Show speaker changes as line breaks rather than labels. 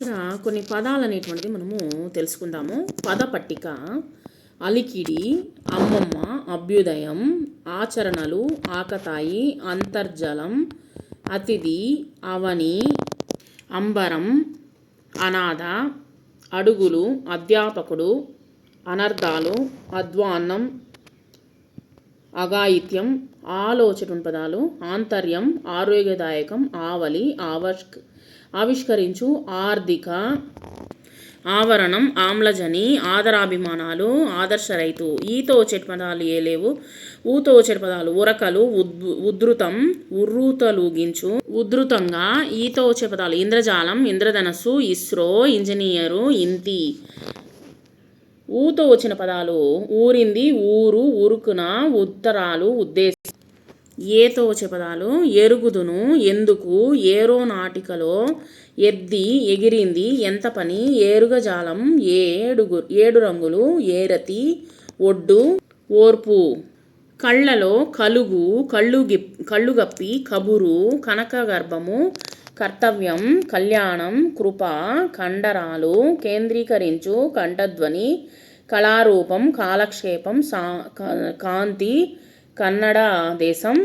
ఇక్కడ కొన్ని పదాలు అనేటువంటిది మనము తెలుసుకుందాము. పద పట్టిక అలికిడి అమ్మమ్మ అభ్యుదయం ఆచరణలు ఆకతాయి అంతర్జలం అతిథి అవని అంబరం అనాథ అడుగులు అధ్యాపకుడు అనర్థాలు అధ్వాన్నం అఘాయిత్యం ఆలోచన పదాలు ఆంతర్యం ఆరోగ్యదాయకం ఆవలి ఆవష్క ఆవిష్కరించు ఆర్థిక ఆవరణం ఆమ్లజని ఆదరాభిమానాలు ఆదర్శ రైతు ఈతో వచ్చే పదాలు ఏ లేవు ఊతో వచ్చే పదాలు ఉరకలు ఉద్ ఉధృతం ఉర్రూతలుగించు ఉధృతంగా ఈతో వచ్చే పదాలు ఇంద్రజాలం ఇంద్రధనస్సు ఇస్రో ఇంజనీరు ఇంతి ఊతో వచ్చిన పదాలు ఊరింది ఊరు ఉరుకున ఉత్తరాలు ఉద్దేశం. ఏతో వచ్చే పదాలు ఎరుగుదును ఎందుకు ఏరోనాటికలో ఎద్ది ఎగిరింది ఎంత పని ఏరుగజాలం ఏడుగు ఏడు రంగులు ఏరతి ఒడ్డు ఓర్పు. కళ్ళలో కలుగు కళ్ళు గిప్ కళ్ళుగప్పి కబురు కనకగర్భము కర్తవ్యం కళ్యాణం కృప కండరాలు కేంద్రీకరించు కంఠధ్వని కళారూపం కాలక్షేపం సా కా- కాంతి కన్నడ దేశం